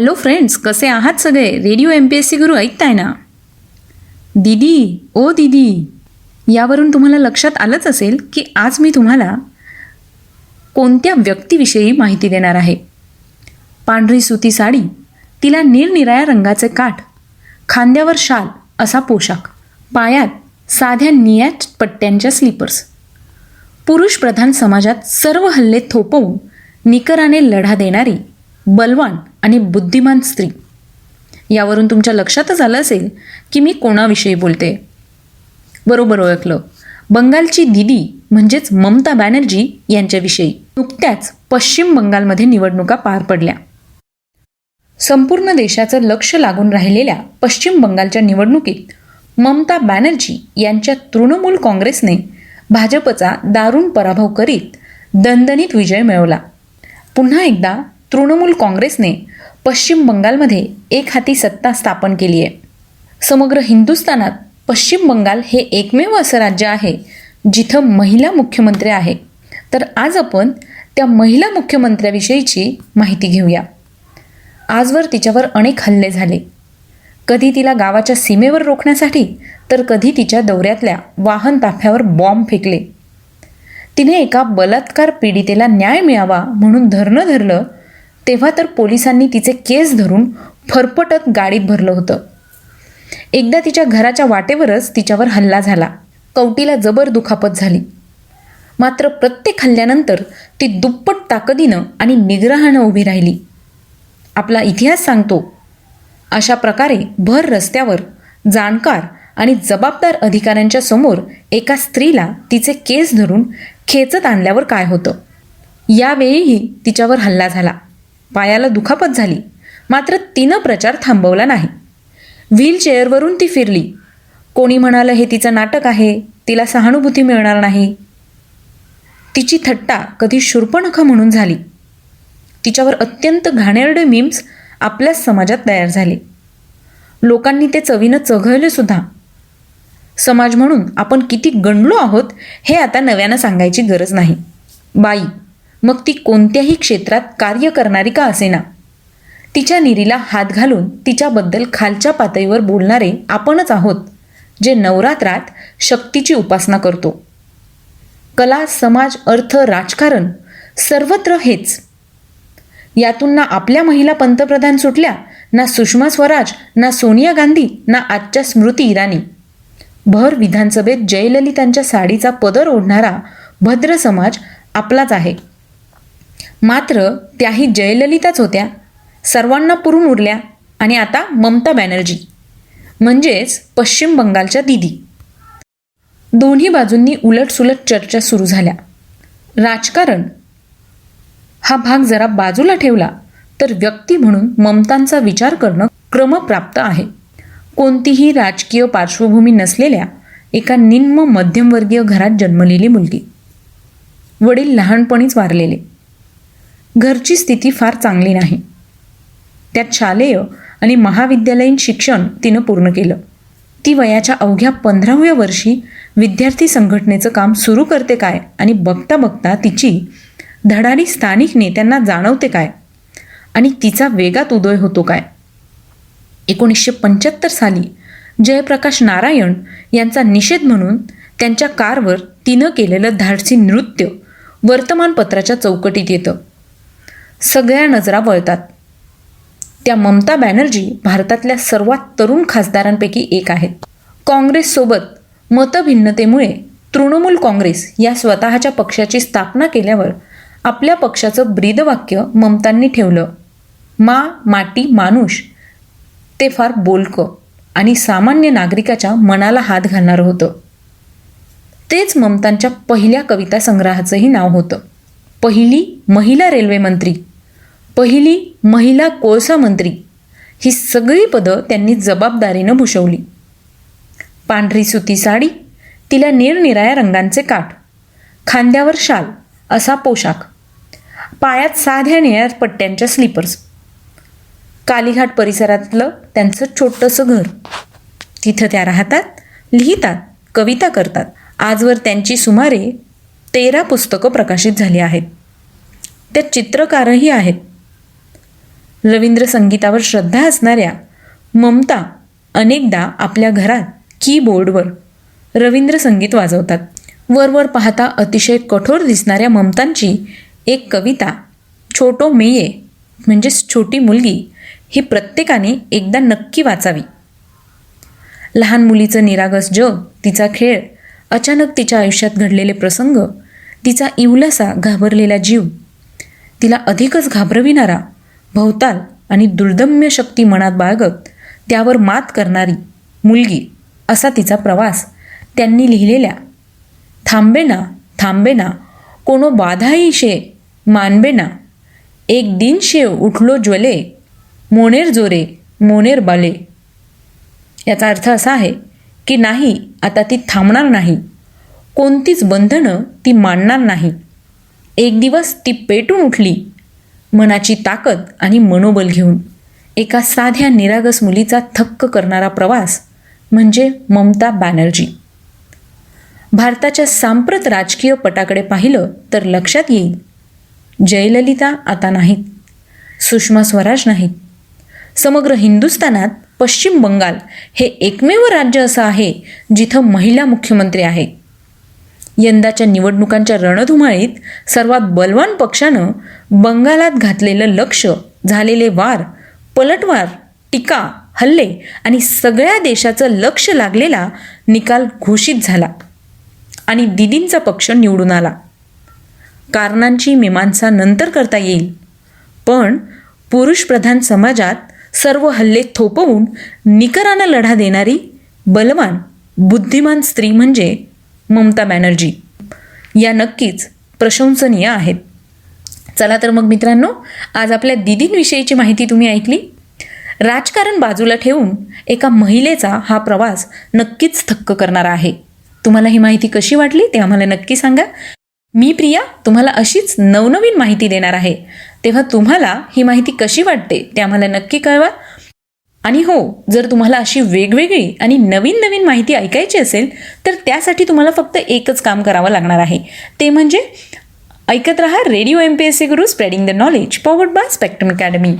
Hello friends कसे आहात सगळे? Radio M P S C Guru ऐकताय ना? दीदी ओ दीदी यावरून तुम्हाला लक्षात आलंच असेल की आज मी तुम्हाला कोणत्या व्यक्तीविषयी माहिती देणार आहे? पांढरी सुती साडी तिला निरनिराळ्या रंगाचे काठ खांद्यावर शाल असा पोशाख पायात साध्या निळ्या पट्ट्यांच्या स्लीपर्स पुरुष प्रधान समाजात सर्व हल्ले थोपवून निकराने लढा देणारी बलवान आणि बुद्धिमान स्त्री. यावरून तुमच्या लक्षातच आलं असेल की मी कोणाविषयी बोलते? बरोबर ओळखलं. बंगालची दिदी म्हणजेच ममता बॅनर्जी यांच्याविषयी. नुकत्याच पश्चिम बंगालमध्ये निवडणुका पार पडल्या. संपूर्ण देशाचं लक्ष लागून राहिलेल्या पश्चिम बंगालच्या निवडणुकीत ममता बॅनर्जी यांच्या तृणमूल काँग्रेसने भाजपचा दारुण पराभव करीत दणदणीत विजय मिळवला. पुन्हा एकदा तृणमूल काँग्रेसने पश्चिम बंगालमध्ये एक हाती सत्ता स्थापन केली आहे. समग्र हिंदुस्थानात पश्चिम बंगाल हे एकमेव असं राज्य आहे जिथं महिला मुख्यमंत्री आहे. तर आज आपण त्या महिला मुख्यमंत्र्याविषयीची माहिती घेऊया. आजवर तिच्यावर अनेक हल्ले झाले. कधी तिला गावाच्या सीमेवर रोखण्यासाठी तर कधी तिच्या दौऱ्यातल्या वाहन ताफ्यावर बॉम्ब फेकले. तिने एका बलात्कार पीडितेला न्याय मिळावा म्हणून धरणं धरलं तेव्हा तर पोलिसांनी तिचे केस धरून फरफटत गाडीत भरलं होतं. एकदा तिच्या घराच्या वाटेवरच तिच्यावर हल्ला झाला. कवटीला जबर दुखापत झाली. मात्र प्रत्येक हल्ल्यानंतर ती दुप्पट ताकदीनं आणि निग्रहानं उभी राहिली. आपला इतिहास सांगतो अशा प्रकारे भर रस्त्यावर जाणकार आणि जबाबदार अधिकाऱ्यांच्या समोर एका स्त्रीला तिचे केस धरून खेचत आणल्यावर काय होतं? यावेळीही तिच्यावर हल्ला झाला. पायाला दुखापत झाली. मात्र तिनं प्रचार थांबवला नाही. व्हीलचेअरवरून ती फिरली. कोणी म्हणालं हे तिचं नाटक आहे. तिला सहानुभूती मिळणार नाही. तिची थट्टा कधी शूर्पणखा म्हणून झाली. तिच्यावर अत्यंत घाणेरडे मीम्स आपल्याच समाजात तयार झाले. लोकांनी ते चवीनं चघळले सुद्धा. समाज म्हणून आपण किती गणलो आहोत हे आता नव्यानं सांगायची गरज नाही. बाई मग ती कोणत्याही क्षेत्रात कार्य करणारी का असेना? तिच्या निरीला हात घालून तिच्याबद्दल खालच्या पातळीवर बोलणारे आपणच आहोत जे नवरात्रात शक्तीची उपासना करतो. कला समाज अर्थ राजकारण सर्वत्र हेच. यातून ना आपल्या महिला पंतप्रधान सुटल्या ना सुषमा स्वराज ना सोनिया गांधी ना आजच्या स्मृती इराणी. भर विधानसभेत जयललितांच्या साडीचा पदर ओढणारा भद्र समाज आपलाच आहे. मात्र त्याही जयललिताच होत्या. सर्वांना पुरून उरल्या आणि आता ममता बॅनर्जी म्हणजेच पश्चिम बंगालच्या दिदी. दोन्ही बाजूंनी उलटसुलट चर्चा सुरू झाल्या. राजकारण. हा भाग जरा बाजूला ठेवला तर व्यक्ती म्हणून ममतांचा विचार करणं क्रमप्राप्त आहे. कोणतीही राजकीय पार्श्वभूमी नसलेल्या एका निम्न मध्यमवर्गीय घरात जन्मलेली मुलगी. वडील लहानपणीच वारलेले. घरची स्थिती फार चांगली नाही. त्यात शालेय आणि महाविद्यालयीन शिक्षण तिनं पूर्ण केलं. ती वयाच्या अवघ्या पंधराव्या वर्षी विद्यार्थी संघटनेचं काम सुरू करते काय आणि बघता बघता तिची धडाडी स्थानिक नेत्यांना जाणवते काय आणि तिचा वेगात उदय होतो काय? एकोणीसशे पंच्याहत्तर साली जयप्रकाश नारायण यांचा निषेध म्हणून त्यांच्या कारवर तिनं केलेलं धाडसी नृत्य वर्तमानपत्राच्या चौकटीत येतं. सगळ्या नजरा वळतात. त्या ममता बॅनर्जी भारतातल्या सर्वात तरुण खासदारांपैकी एक आहेत. काँग्रेससोबत मतभिन्नतेमुळे तृणमूल काँग्रेस या स्वतःच्या पक्षाची स्थापना केल्यावर आपल्या पक्षाचं ब्रीदवाक्य ममतांनी ठेवलं. मा माटी मानुष ते फार बोलकं आणि सामान्य नागरिकाच्या मनाला हात घालणारं होतं. तेच ममतांच्या पहिल्या कविता संग्रहाचंही नाव होतं. पहिली महिला रेल्वे मंत्री पहिली महिला कोळसा मंत्री. ही सगळी पदं त्यांनी जबाबदारीनं भूषवली. पांढरी सुती साडी तिला निरनिराळ्या रंगांचे काठ खांद्यावर शाल असा पोशाख पायात साध्या निळ्या पट्ट्यांच्या स्लीपर्स कालीघाट परिसरातलं त्यांचं छोटंसं घर. तिथं त्या राहतात लिहितात कविता करतात. आजवर त्यांची सुमारे तेरा पुस्तकं प्रकाशित झाली आहेत. त्या चित्रकारही आहेत. रवींद्र संगीतावर श्रद्धा असणाऱ्या ममता अनेकदा आपल्या घरात कीबोर्डवर रवींद्र संगीत वाजवतात. वरवर पाहता अतिशय कठोर दिसणाऱ्या ममतांची एक कविता छोटो मेये म्हणजेच छोटी मुलगी ही प्रत्येकाने एकदा नक्की वाचावी. लहान मुलीचं निरागस जग तिचा खेळ अचानक तिच्या आयुष्यात घडलेले प्रसंग तिचा इवलसा घाबरलेला जीव तिला अधिकच घाबरविणारा भवताल आणि दुर्दम्य शक्ती मनात बाळगत त्यावर मात करणारी मुलगी असा तिचा प्रवास त्यांनी लिहिलेल्या थांबेना थांबेना कोनो बाधाही शे मानबेना एक दिन शे उठलो ज्वले मोनेर जोरे मोनेर बाले. याचा अर्थ असा आहे की नाही आता ती थांबणार नाही. कोणतीच बंधनं ती मांडणार नाही. एक दिवस ती पेटून उठली. मनाची ताकद आणि मनोबल घेऊन एका साध्या निरागस मुलीचा थक्क करणारा प्रवास म्हणजे ममता बॅनर्जी. भारताच्या सांप्रत राजकीय पटाकडे पाहिलं तर लक्षात येईल. जयललिता आता नाहीत. सुषमा स्वराज नाहीत. समग्र हिंदुस्थानात पश्चिम बंगाल हे एकमेव राज्य असं आहे जिथं महिला मुख्यमंत्री आहे यंदाच्या निवडणुकांच्या रणधुमाळीत सर्वात बलवान पक्षानं बंगालात घातलेलं लक्ष झालेले वार पलटवार टीका हल्ले आणि सगळ्या देशाचं लक्ष लागलेला निकाल घोषित झाला आणि दिदींचा पक्ष निवडून आला. कारणांची मीमांसा नंतर करता येईल. पण पुरुषप्रधान समाजात सर्व हल्ले थोपवून निकरानं लढा देणारी बलवान बुद्धिमान स्त्री म्हणजे ममता बॅनर्जी. या नक्कीच प्रशंसनीय आहेत. चला तर मग मित्रांनो आज आपल्या दिदींविषयीची माहिती तुम्ही ऐकली? राजकारण बाजूला ठेवून एका महिलेचा हा प्रवास नक्कीच थक्क करणारा आहे. तुम्हाला ही माहिती कशी वाटली ते आम्हाला नक्की सांगा. मी प्रिया तुम्हाला अशीच नवनवीन माहिती देणार आहे. तेव्हा तुम्हाला ही माहिती कशी वाटते ते आम्हाला नक्की कळवा. आणि हो जर तुम्हाला अशी वेगवेगळी आणि नवीन नवीन माहिती ऐकायची असेल तर त्यासाठी तुम्हाला फक्त एकच काम करावं लागणार आहे. ते म्हणजे ऐकत रहा radio M P S C Guru spreading the knowledge powered by Spectrum Academy